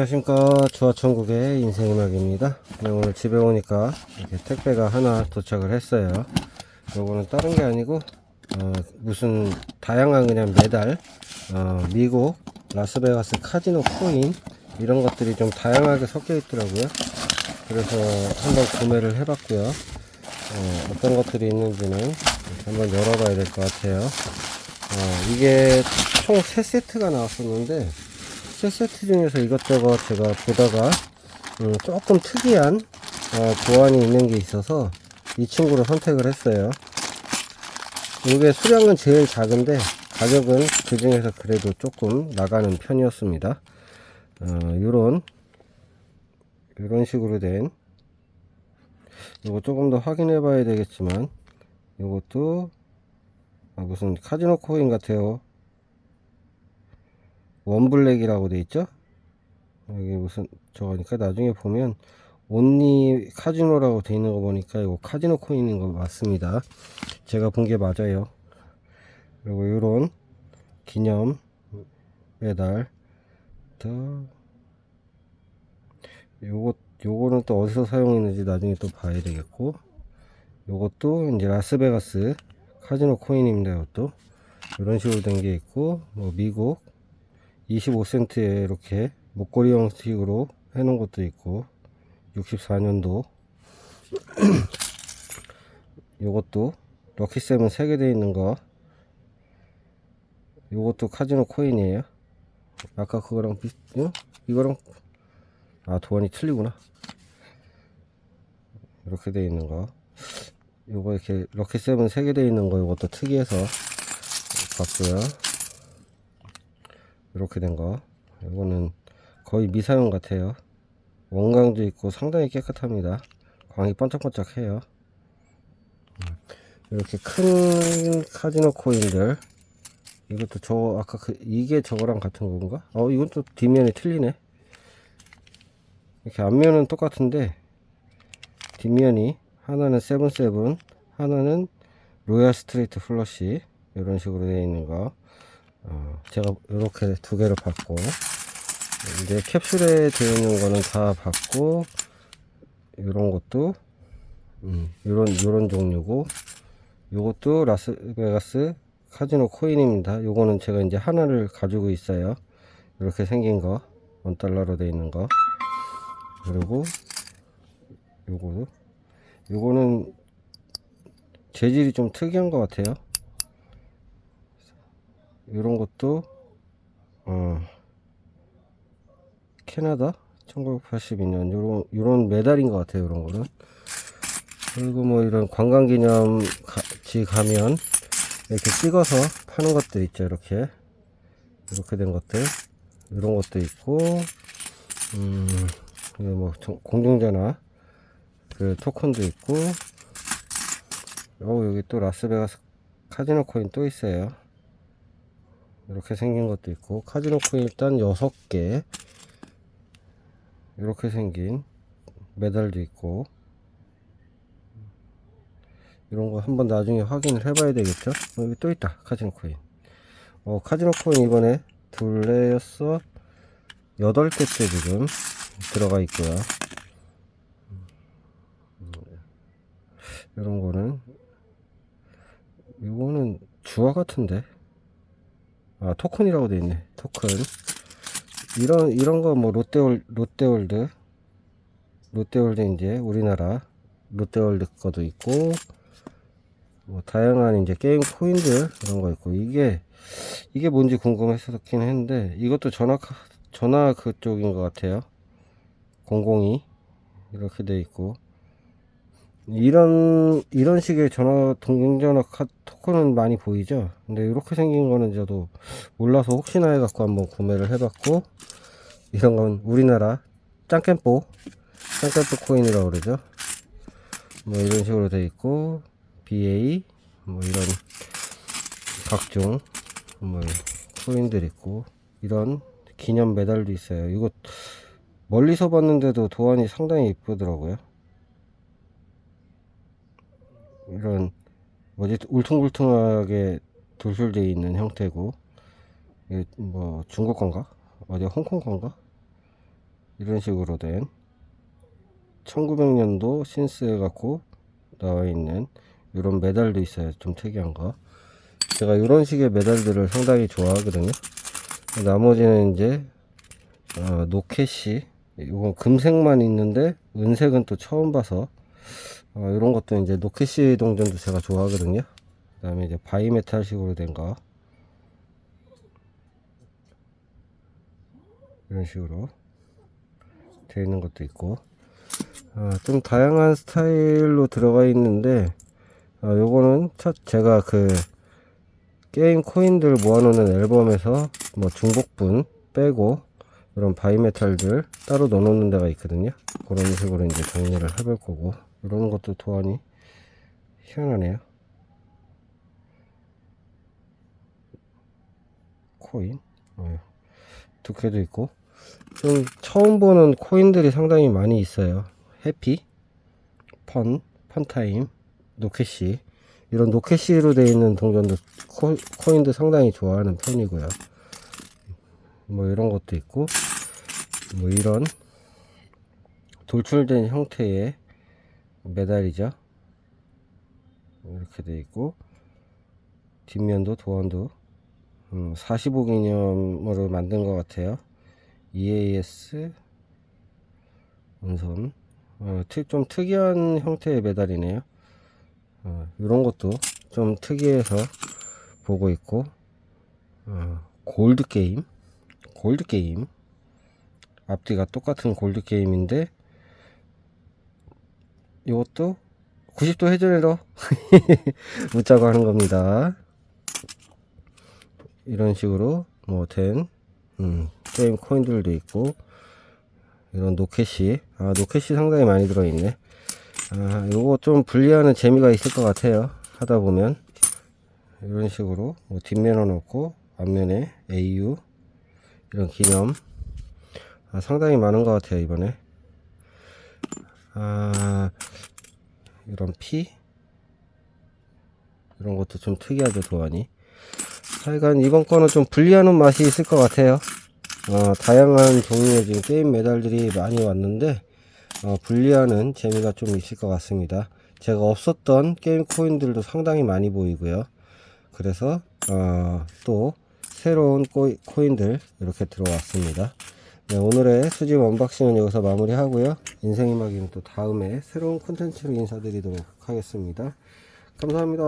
안녕하십니까. 주화천국의 인생음악입니다. 네, 오늘 집에 오니까 이렇게 택배가 하나 도착을 했어요. 요거는 다른 게 아니고 어, 무슨 다양한 그냥 메달 어, 미국 라스베가스 카지노 코인 이런 것들이 좀 다양하게 섞여 있더라고요. 그래서 한번 구매를 해봤고요. 어, 어떤 것들이 있는지는 한번 열어봐야 될 것 같아요. 어, 이게 총 3세트가 나왔었는데 세 세트 중에서 이것저것 제가 보다가 음, 조금 특이한 어, 보안이 있는 게 있어서 이 친구를 선택을 했어요. 이게 수량은 제일 작은데 가격은 그 중에서 그래도 조금 나가는 편이었습니다. 어, 요런 이런 식으로 된 이거 조금 더 확인해 봐야 되겠지만 이것도 아, 무슨 카지노 코인 같아요. 원블랙이라고 돼 있죠? 여기 무슨 저거니까 나중에 보면 온리 카지노라고 돼 있는 거 보니까 이거 카지노 코인인 거 맞습니다. 제가 본 게 맞아요. 그리고 이런 기념 메달 또 요거 요거는 또 어디서 사용했는지 나중에 또 봐야 되겠고 요것도 이제 라스베가스 카지노 코인입니다. 이것도 이런 식으로 된 게 있고 뭐 미국 25센트에 이렇게 목걸이 형식으로 해 놓은 것도 있고 64년도. 요것도 럭키세븐 3개 되어 있는 거. 요것도 카지노 코인이에요. 아까 그거랑 비슷 응? 이거랑 아 도안이 틀리구나. 이렇게 되어 있는 거. 요거 이렇게 럭키세븐 3개 되어 있는 거 요것도 특이해서 봤고요 이렇게 된 거. 이거는 거의 미사용 같아요. 원광도 있고 상당히 깨끗합니다. 광이 번쩍번쩍해요. 이렇게 큰 카지노 코인들. 이것도 저 아까 그 이게 저거랑 같은 건가? 어 이건 또 뒷면이 틀리네. 이렇게 앞면은 똑같은데 뒷면이 하나는 세븐세븐, 하나는 로얄 스트레이트 플러시 이런 식으로 되어 있는 거. 어, 제가 이렇게 두 개를 받고 이제 캡슐에 되어 있는 거는 다 받고 이런 것도 음, 이런 이런 종류고 요것도 라스베가스 카지노 코인입니다. 요거는 제가 이제 하나를 가지고 있어요. 이렇게 생긴 거 원 달러로 되어 있는 거 그리고 요거도 요거는 재질이 좀 특이한 것 같아요. 이런 것도 어, 캐나다? 1982년. 요런 요런 메달인 것 같아요 이런 거는. 그리고 뭐 이런 관광기념지 가면 이렇게 찍어서 파는 것들 있죠 이렇게. 이렇게 된 것들. 이런 것도 있고 음, 뭐 정- 공중전화. 그 토큰도 있고. 어 여기 또 라스베가스 카지노 코인 또 있어요 이렇게 생긴 것도 있고 카지노 코인 일단 6개. 이렇게 생긴 메달도 있고. 이런 거 한번 나중에 확인을 해봐야 되겠죠? 어, 여기 또 있다 카지노 코인. 어 카지노 코인 이번에 둘레였어. 8개째 지금 들어가 있고요. 이런 거는 이거는 주화 같은데 아 토큰이라고 돼 있네. 토큰. 이런 이런 거 뭐 롯데월 롯데월드. 롯데월드 이제 우리나라 롯데월드 거도 있고 뭐 다양한 이제 게임 코인들 이런 거 있고 이게 이게 뭔지 궁금했었긴 했는데 이것도 전화 카- 전화 그쪽인 것 같아요. 002 이렇게 돼 있고 이런 이런 식의 전화 동전화 카 토큰은 많이 보이죠? 근데 이렇게 생긴 거는 저도 몰라서 혹시나 해갖고 한번 구매를 해봤고 이런 건 우리나라 짱깨뽀 짱깨뽀 코인이라고 그러죠? 뭐 이런 식으로 돼 있고 BA 뭐 이런 각종 뭐 코인들 있고 이런 기념 메달도 있어요. 이거 멀리서 봤는데도 도안이 상당히 이쁘더라고요 이런 뭐지 울퉁불퉁하게 돌출되어 있는 형태고 뭐 중국 건가 어디 홍콩 건가 이런 식으로 된 1900년도 신스 갖고 나와 있는 이런 메달도 있어요. 좀 특이한 거. 제가 이런 식의 메달들을 상당히 좋아하거든요. 나머지는 이제 어, 노켓이 이건 금색만 있는데 은색은 또 처음 봐서 어, 이런 것도 이제 노켓시 동전도 제가 좋아하거든요. 그 다음에 이제 바이메탈식으로 된 거. 이런 식으로 되어 있는 것도 있고 아, 좀 다양한 스타일로 들어가 있는데 아, 요거는 첫 제가 그 게임 코인들 모아놓는 앨범에서 뭐 중복분 빼고 이런 바이메탈들 따로 넣어놓는 데가 있거든요 그런 식으로 이제 정리를 해볼 거고 이런 것도 도안이 희한하네요. 코인? 어, 두 개도 있고. 좀 처음 보는 코인들이 상당히 많이 있어요. 해피, 펀, 펀타임, 노캐시. 이런 노캐시로 되어 있는 동전도 코, 코인도 상당히 좋아하는 편이고요. 뭐 이런 것도 있고. 뭐 이런 돌출된 형태의 메달이죠. 이렇게 돼 있고 뒷면도 도안도 음, 45기념으로 만든 것 같아요. EAS 은선 어, 트- 좀 특이한 형태의 메달이네요. 어, 이런 것도 좀 특이해서 보고 있고 어, 골드 게임 골드 게임 앞뒤가 똑같은 골드 게임인데 이것도 90도 회전으로 묻자고 하는 겁니다. 이런 식으로 뭐된 음, 게임 코인들도 있고 이런 노켓이 아 노켓이 상당히 많이 들어있네. 아 요거 좀 분리하는 재미가 있을 것 같아요. 하다 보면. 이런 식으로 뭐 뒷면에 놓고 앞면에 AU 이런 기념. 아, 상당히 많은 것 같아요 이번에. 아 이런 P 이런 것도 좀 특이하죠 도안이 하여간 이번 거는 좀 분리하는 맛이 있을 것 같아요. 어, 다양한 종류의 지금 게임 메달들이 많이 왔는데, 어, 분리하는 재미가 좀 있을 것 같습니다. 제가 없었던 게임 코인들도 상당히 많이 보이고요. 그래서, 어, 또, 새로운 코인들 이렇게 들어왔습니다. 네, 오늘의 수집 언박싱은 여기서 마무리하고요. 인생의 막이는 또 다음에 새로운 콘텐츠로 인사드리도록 하겠습니다. 감사합니다.